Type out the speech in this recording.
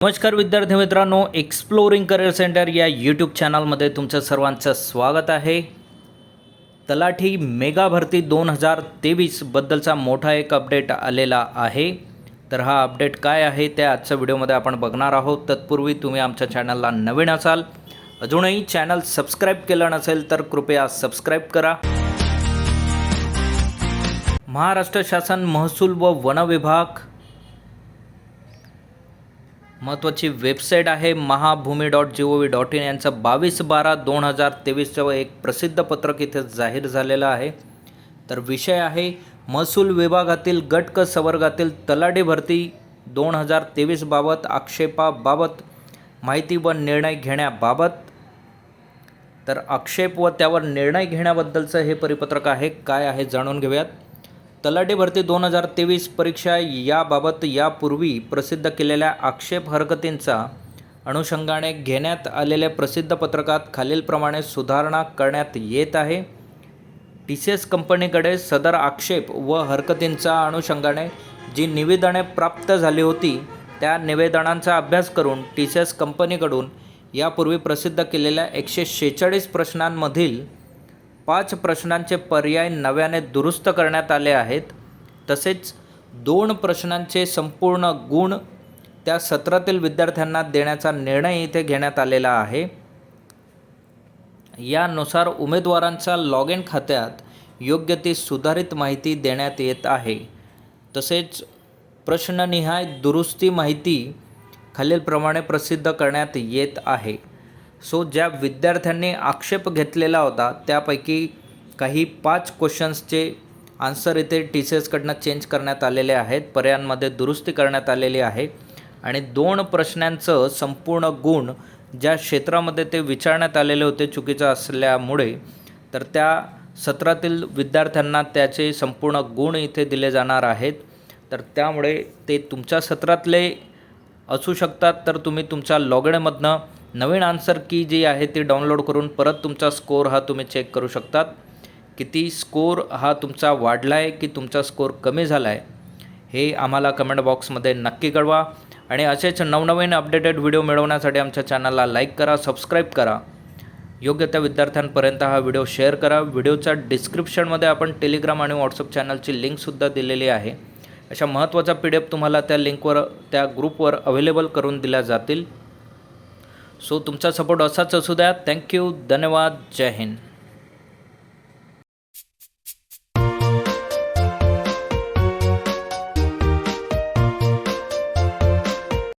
नमस्कार विद्यार्थी मित्रांनो एक्सप्लोरिंग करिअर सेंटर या यूट्यूब चॅनलमध्ये तुमचं सर्वांचं स्वागत आहे. तलाठी मेगा भरती दोन हजार तेवीसबद्दलचा मोठा एक अपडेट आलेला आहे. तर हा अपडेट काय आहे ते आजच्या व्हिडिओमध्ये आपण बघणार आहोत. तत्पूर्वी तुम्ही आमच्या चॅनलला नवीन असाल अजूनही चॅनल सबस्क्राईब केलं नसेल तर कृपया सबस्क्राईब करा. महाराष्ट्र शासन महसूल व वन विभाग महत्त्वाची वेबसाईट आहे Mahabhumi dot G O V dot in. यांचं बावीस बारा दोन हजार तेवीसचं एक प्रसिद्ध पत्रक इथे जाहीर झालेलं आहे. तर विषय आहे महसूल विभागातील गटक क संवर्गातील तलाठी भरती दोन हजार तेवीसबाबत आक्षेपाबाबत माहिती व निर्णय घेण्याबाबत. तर आक्षेप व त्यावर निर्णय घेण्याबद्दलचं हे परिपत्रक आहे काय आहे जाणून घेऊयात. तलाठी भरती दोन हजार तेवीस परीक्षा याबाबत यापूर्वी प्रसिद्ध केलेल्या आक्षेप हरकतींचा अनुषंगाने घेण्यात आलेल्या प्रसिद्ध पत्रकात खालीलप्रमाणे सुधारणा करण्यात येत आहे. टी सी एस कंपनीकडे सदर आक्षेप व हरकतींचा अनुषंगाने जी निवेदने प्राप्त झाली होती त्या निवेदनांचा अभ्यास करून टी सी एस कंपनीकडून यापूर्वी प्रसिद्ध केलेल्या एकशे शेहेचाळीस प्रश्नांमधील पाच प्रश्नांचे पर्याय नव्याने दुरुस्त करण्यात आले आहेत. तसेच दोन प्रश्नांचे संपूर्ण गुण त्या सत्रातील विद्यार्थ्यांना देण्याचा निर्णय इथे घेण्यात आलेला आहे. यानुसार उमेदवारांच्या लॉग इन खात्यात योग्य ती सुधारित माहिती देण्यात येत आहे. तसेच प्रश्ननिहाय दुरुस्ती माहिती खालीलप्रमाणे प्रसिद्ध करण्यात येत आहे. सो ज्या विद्यार्थ्यांनी आक्षेप घेतलेला होता त्यापैकी काही पाच क्वेश्चन्सचे आन्सर इथे टी सी एसकडनं चेंज करण्यात आलेले आहेत पर्यायांमध्ये दुरुस्ती करण्यात आलेली आहे. आणि दोन प्रश्नांचं संपूर्ण गुण ज्या क्षेत्रामध्ये ते विचारण्यात आलेले होते चुकीचं असल्यामुळे तर त्या सत्रातील विद्यार्थ्यांना त्याचे संपूर्ण गुण इथे दिले जाणार आहेत. तर त्यामुळे ते तुमच्या सत्रातले असू शकतात तर तुम्ही तुमच्या लॉगइनमधनं नवीन आन्सर की जी आहे ती डाउनलोड करून परत तुमचा स्कोर हा तुम्ही चेक करू शकतात. किती स्कोर हा तुमचा वाढला आहे की तुमचा स्कोर कमी झाला आहे हे आम्हाला कमेंट बॉक्समध्ये नक्की कळवा. आणि असेच नवनवीन अपडेटेड व्हिडिओ मिळवण्यासाठी आमच्या चॅनलला लाईक करा सबस्क्राईब करा. योग्य त्या विद्यार्थ्यांपर्यंत हा व्हिडिओ शेअर करा. व्हिडिओच्या डिस्क्रिप्शनमध्ये आपण टेलिग्राम आणि व्हॉट्सअप चॅनलची लिंकसुद्धा दिलेली आहे. अशा महत्त्वाचा पी डी एफ तुम्हाला त्या लिंकवर त्या ग्रुपवर अवेलेबल करून दिल्या जातील. सो तुमचा सपोर्ट असाच असू द्या थँक्यू धन्यवाद. जय हिंद.